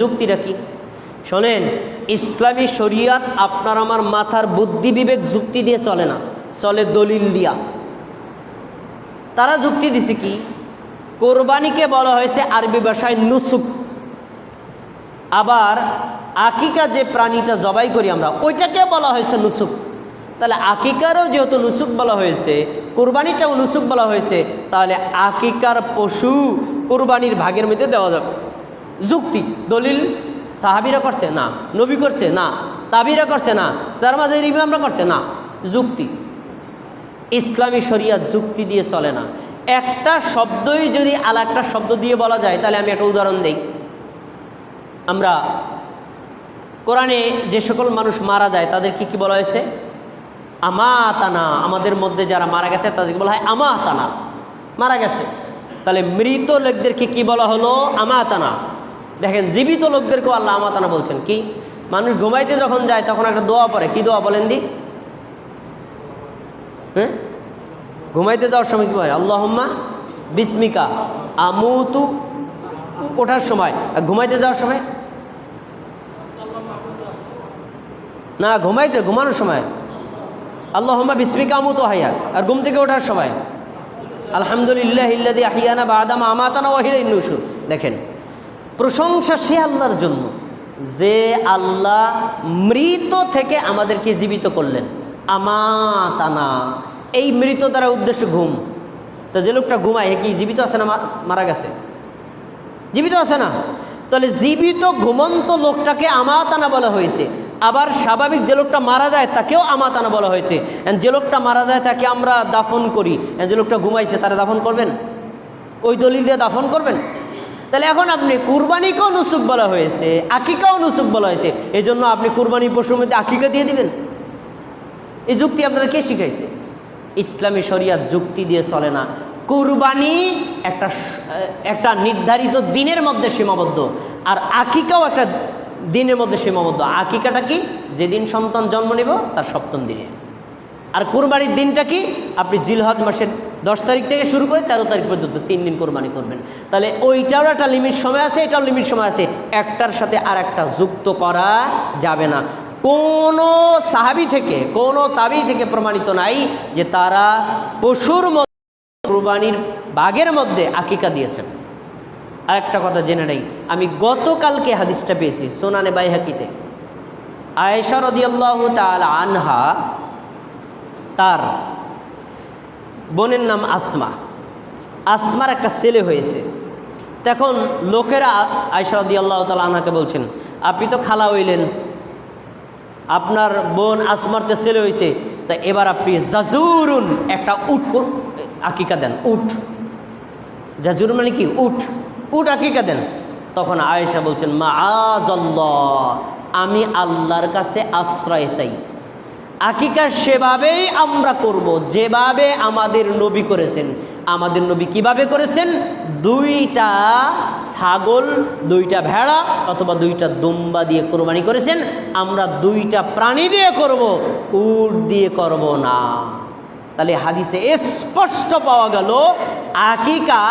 যুক্তিটা কি? শোনেন, ইসলামী শরিয়াত আপনার আমার মাথার বুদ্ধি বিবেক যুক্তি দিয়ে চলে না, চলে দলিল দিয়া। তারা যুক্তি দিছে কি? কোরবানিকে বলা হয়েছে আরবি ভাষায় নুসুক। আবার আকিকা যে প্রাণীটা জবাই করি আমরা ওইটাকে বলা হয়েছে নুসুক। তাহলে আকিকারও যেহেতু নুসুক বলা হয়েছে, কোরবানিটাও নুসুক বলা হয়েছে, তাহলে আকিকার পশু কোরবানির ভাগের মধ্যে দেওয়া যাবে। যুক্তি, দলিল সাহাবিরা করছে না, নবী করছে না, তাবিরা করছে না সারমাজের ইমামরা করছে না, যুক্তি। ইসলামী শরিয়া যুক্তি দিয়ে চলে না। একটা শব্দই যদি আর একটা শব্দ দিয়ে বলা যায়, তাহলে আমি একটা উদাহরণ দিই। আমরা কোরআনে যে সকল মানুষ মারা যায় তাদেরকে কি বলা হয়েছে? আমাতানা, আমাদের মধ্যে যারা মারা গেছে, তাদেরকে বলা হয় আমাতানা। মারা গেছে। তাহলে মৃত লোকদেরকে কি বলা হলো? আমাতানা। দেখেন জীবিত লোকদেরকেও আল্লাহ আমাতানা বলছেন, কি? মানুষ ঘুমাইতে যখন যায়, তখন একটা দোয়া পড়ে। কি দোয়া বলেন দি? হ্যাঁ? ঘুমাইতে যাওয়ার সময় কি বলে আল্লাহম্মা বিস্মিকা, আমুতু ওঠার সময়। আর ঘুমাইতে যাওয়ার সময়? না, ঘুমাইতে, ঘুমানোর সময়। আল্লাহম্মা বিস্মিকা, আমুতু হাইয়া আর ঘুম থেকে ওঠার সময়? আলহামদুলিল্লাহ ইল্লাদি আহিয়ানা বা আদামা আমাতানা ওয়াহিলা ইন্নুসুর দেখেন প্রশংসা সে আল্লাহর জন্য, যে আল্লাহ মৃত থেকে আমাদেরকে জীবিত করলেন। আমাতানা, এই মৃত দ্বারা উদ্দেশ্য ঘুম। তো যে লোকটা ঘুমায় কি জীবিত আছে না মারা গেছে? জীবিত আছে না? তাহলে জীবিত ঘুমন্ত লোকটাকে আমাতানা বলা হয়েছে। আবার স্বাভাবিক যে লোকটা মারা যায়, তাকেও আমাতানা বলা হয়েছে। যে লোকটা মারা যায়, তাকে আমরা দাফন করি। যে লোকটা ঘুমাইছে, তারা দাফন করবেন? ওই দলিল দিয়ে দাফন করবেন? তাহলে এখন আপনি কুরবানিকেও নুসুক বলা হয়েছে, আকিকাও নুসুক বলা হয়েছে। এই জন্য আপনি কুরবানি পশুর মধ্যে আকিকা দিয়ে দিবেন। এই যুক্তি আপনারা কে শিখাইছে? ইসলামী শরিয়াত যুক্তি দিয়ে চলে না। কুরবানি একটা একটা নির্ধারিত দিনের মধ্যে সীমাবদ্ধ, আর আকিকাও একটা দিনের মধ্যে সীমাবদ্ধ। আকিকাটা কি? যেদিন সন্তান জন্ম নেব, তার সপ্তম দিনে। আর কোরবানির দিনটা কি? আপনি জিলহজ মাসের দশ তারিখ থেকে শুরু করে তেরো তারিখ পর্যন্ত তিন দিন কোরবানি করবেন। তাহলে ওইটারও একটা লিমিট সময় আছে এটাও লিমিট সময় আছে। একটার সাথে আর একটা যুক্ত করা যাবে না। কোনো সাহাবি থেকে, কোনো তাবি থেকে প্রমাণিত নাই যে তারা পশুর মধ্যে কোরবানির বাঘের মধ্যে আকিকা দিয়েছেন। আরেকটা কথা জেনে নেই, আমি গতকালকে হাদিসটা পেয়েছি সোনানে বাইহাকিতে। আয়েশা রদিয়াল্লাহ তাল আনহা তার বোনের নাম আসমা। আসমার একটা ছেলে হয়েছে। তখন লোকেরা আয়সারদি আল্লাহ তালা আনাকে বলছেন, আপনি তো খালা হইলেন। আপনার বোন আসমার তো ছেলে হয়েছে। তা এবার আপনি জাজুরুন একটা উট আকিকা দেন, উট। জাজুর মানে কি? উট। উট আকিকা দেন। তখন আয়েশা বলছেন মা আজ আমি আল্লাহর কাছে আশ্রয় চাই। আকিকা সেভাবেই আমরা করব, যেভাবে আমাদের নবী করেছেন। আমাদের নবী কীভাবে করেছেন? দুইটা ছাগল, দুইটা ভেড়া অথবা দুইটা দুম্বা দিয়ে কোরবানি করেছেন। আমরা দুইটা প্রাণী দিয়ে করব, উট দিয়ে করব না। তাহলে হাদিসে স্পষ্ট পাওয়া গেল, আকিকা,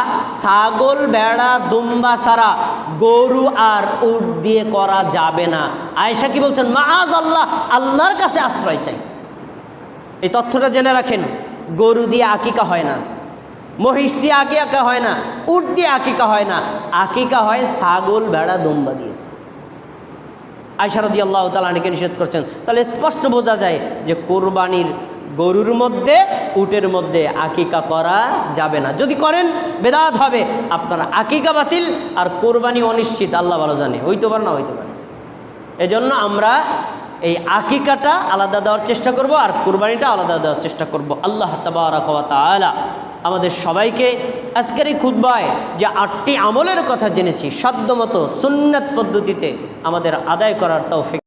ছাগল বেড়া দুম্বা ছাড়া গরু আর উট দিয়ে করা যাবে না। আয়েশা কি বলছেন? মাহাজ আল্লাহ, আল্লাহর কাছে আশ্রয় চাই। এই তথ্যটা জেনে রাখেন, গরু দিয়ে আকিকা হয় না, মহিষ দিয়ে আঁকি আঁকা হয় না, উট দিয়ে আকিকা হয় না, আকিকা হয় ছাগল বেড়া দুম্বা দিয়ে। আয়সারদি আল্লাহ তালা নিষেধ করছেন? তাহলে স্পষ্ট বোঝা যায় যে কোরবানির গরুর মধ্যে, উটের মধ্যে আকিকা করা যাবে না। যদি করেন, বেদাত হবে। আপনার আকিকা বাতিল আর কোরবানি অনিশ্চিত, আল্লাহ ভালো জানে। হইতে পারে না হইতে পারে। এজন্য আমরা এই আকিকাটা আলাদা দেওয়ার চেষ্টা করব আর কোরবানিটা আলাদা দেওয়ার চেষ্টা করব। আল্লাহ তালা আমাদের সবাইকে আজকের এই খুদ্বায় যে আটটি আমলের কথা জেনেছি, সাধ্যমতো সুন্নাত পদ্ধতিতে আমাদের আদায় করার তৌফিক